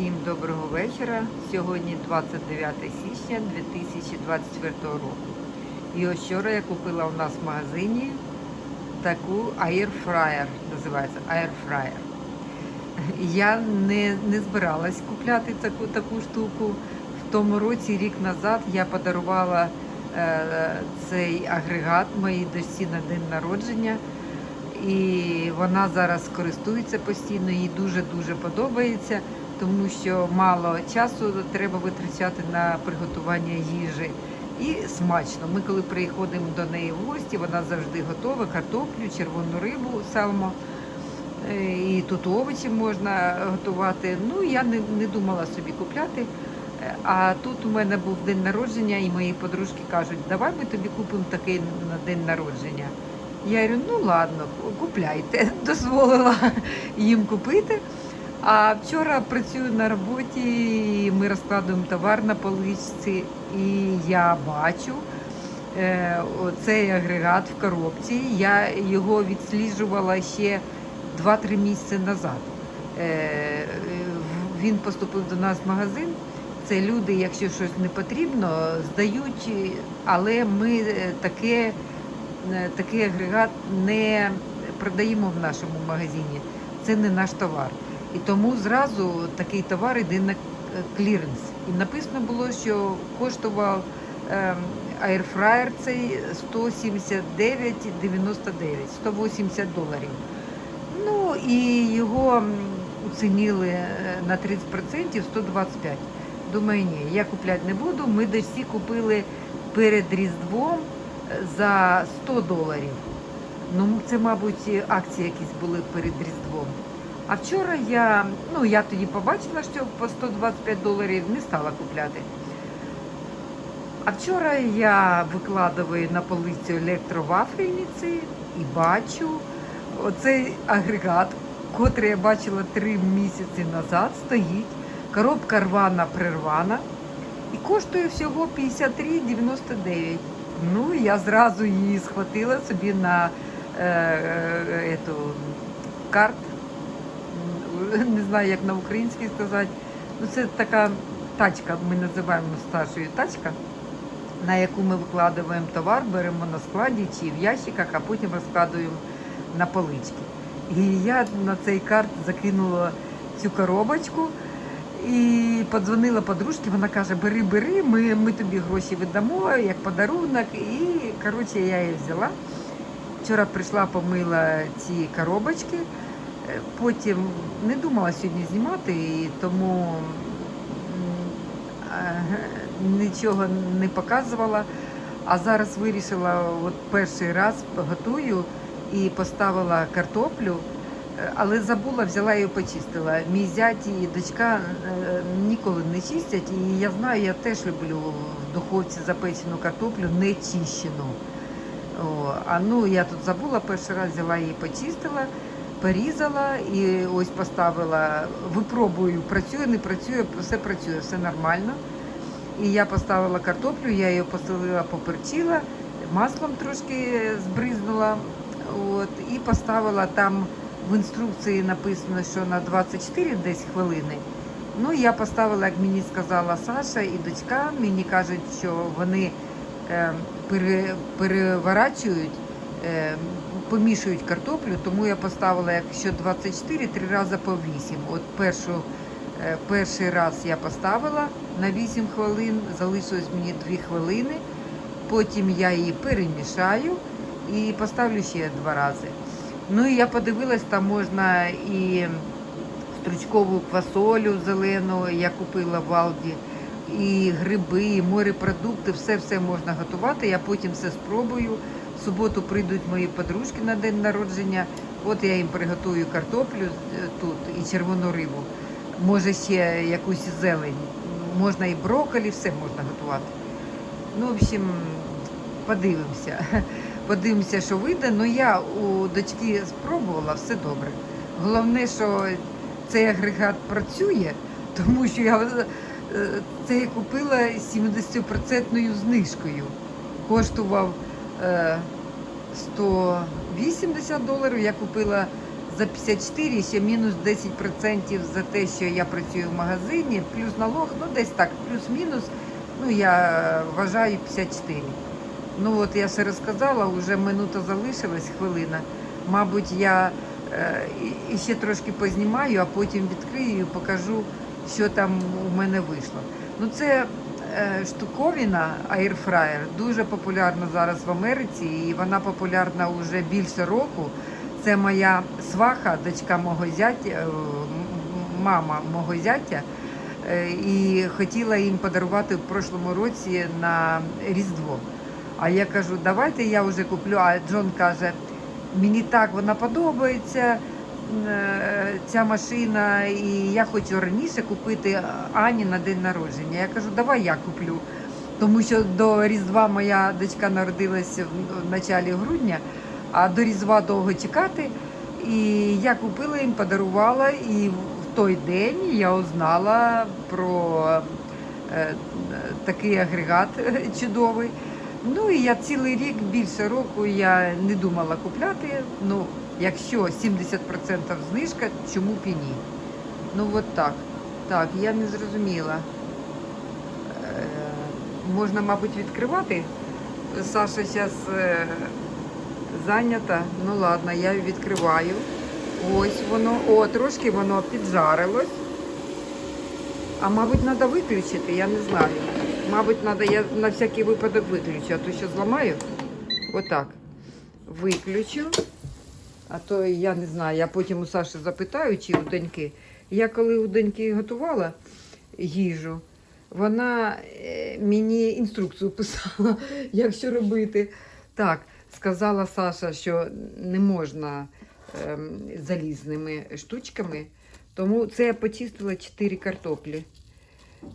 Всім доброго вечора. Сьогодні 29 січня 2024 року. І ось вчора я купила у нас в магазині таку Air називається Air Я не, не збиралась купляти таку, таку штуку. В тому році, рік назад, я подарувала е, цей агрегат моїй дочці на день народження. І вона зараз користується постійно, їй дуже-дуже подобається, тому що мало часу треба витрачати на приготування їжі. І смачно. Ми, коли приходимо до неї в гості, вона завжди готова, картоплю, червону рибу, салмо. Е, І тут овочі можна готувати. Ну, я не, не думала собі купляти. Е, А тут у мене був день народження, і мої подружки кажуть, давай ми тобі купимо такий на день народження. Я говорю, ну ладно, купляйте, дозволила їм купити. А вчора працюю на роботі, ми розкладуємо товар на поличці, і я бачу е, цей агрегат в коробці. Я його відсліджувала ще 2-3 місяці назад. Е, він поступив до нас в магазин. Це люди, якщо щось не потрібно, здають, але ми е, таке такий агрегат не продаємо в нашому магазині. Це не наш товар. І тому зразу такий товар йде на е, кліренс. І написано було, що коштував ем, аерфраєр цей 179,99, 180 доларів. Ну і його оцінили е, на 30% 125. Думаю, ні, я купляти не буду. Ми дочці купили перед Різдвом е, за 100 доларів. Ну, це, мабуть, акції якісь були перед Різдвом. А вчора я, ну я тоді побачила, що по 125 доларів не стала купляти. А вчора я викладаю на полицю електровафельниці і бачу оцей агрегат, котрий я бачила три місяці назад, стоїть. Коробка рвана прирвана і коштує всього 53,99. Ну, я зразу її схватила собі на е, е, карт. Не знаю, як на українській сказати. Ну, це така тачка, ми називаємо старшою тачка, на яку ми викладаємо товар, беремо на складі чи в ящиках, а потім розкладуємо на полички. І я на цей карт закинула цю коробочку і подзвонила подружці, вона каже, бери, бери, ми, ми тобі гроші віддамо як подарунок. І коротше я її взяла. Вчора прийшла, помила ці коробочки. Е, Потім не думала сьогодні знімати, і тому е, нічого не показувала. А зараз вирішила, от перший раз готую і поставила картоплю, але забула, взяла і почистила. Мій зять і дочка е, ніколи не чистять, і я знаю, я теж люблю в духовці запечену картоплю, не чищену. О, а ну я тут забула, перший раз взяла її, почистила, порізала і ось поставила, випробую, працює, не працює, все працює, все нормально. І я поставила картоплю, я її посолила, поперчила, маслом трошки збризнула. От, і поставила там в інструкції написано, що на 24 десь хвилини. Ну, я поставила, як мені сказала Саша і дочка, мені кажуть, що вони е, пере, переворачують, е, помішують картоплю, тому я поставила, якщо 24, три рази по 8. От першу, е, перший раз я поставила на 8 хвилин, залишилось мені 2 хвилини. Потім я її перемішаю і поставлю ще два рази. Ну і я подивилась, там можна і стручкову квасолю зелену, я купила в Алді, і гриби, і морепродукти, все-все можна готувати. Я потім все спробую. В суботу прийдуть мої подружки на день народження. От я їм приготую картоплю е, тут і червону рибу. Може ще якусь зелень. Можна і брокколі, все можна готувати. Ну, в общем, подивимося. Подивимося, що вийде. Ну я у дочки спробувала, все добре. Головне, що цей агрегат працює, тому що я е, це купила 70% знижкою. Коштував е, 180 доларів, я купила за 54, ще мінус 10% за те, що я працюю в магазині, плюс налог, ну десь так, плюс-мінус, ну я е, вважаю 54. Ну от я все розказала, вже минута залишилась, хвилина. Мабуть, я е, ще трошки познімаю, а потім відкрию і покажу, що там у мене вийшло. Ну це е, штуковина Airfryer дуже популярна зараз в Америці, і вона популярна вже більше року. Це моя сваха, дочка мого зятя, е, мама мого зятя. Е, І хотіла їм подарувати в прошлому році на Різдво. А я кажу, давайте я вже куплю. А Джон каже, мені так вона подобається, е, ця машина, і я хочу раніше купити Ані на день народження. Я кажу, давай я куплю. Тому що до Різдва моя дочка народилась в началі грудня, а до Різдва довго чекати. І я купила їм, подарувала, і в той день я узнала про е, такий агрегат чудовий. Ну і я цілий рік, більше року я не думала купляти. Ну, якщо 70% знижка, чому б і ні? Ну от так. Так, я не зрозуміла. Е, можна, мабуть, відкривати. Саша зараз е, зайнята. Ну ладно, я відкриваю. Ось воно. О, трошки воно піджарилось. А мабуть, треба виключити, я не знаю. Мабуть, треба, я на всякий випадок виключу, а то що зламаю. Отак. Виключу. А то я не знаю, я потім у Саші запитаю, чи у доньки. Я коли у доньки готувала їжу, вона е, мені інструкцію писала, як що робити. Так, сказала Саша, що не можна ем, залізними штучками. Тому це я почистила 4 картоплі.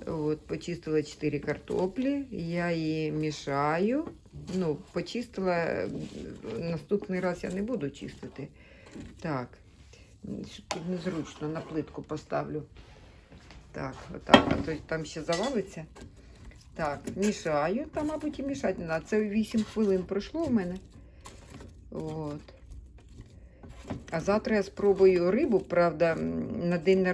От, почистила 4 картоплі, я її мішаю. Ну, почистила, наступний раз я не буду чистити. Так, незручно на плитку поставлю. Так, отак, а то там ще завалиться. Так, мішаю, та, мабуть, і мішати не. Це 8 хвилин пройшло у мене. От. А завтра я спробую рибу, правда, на день народження.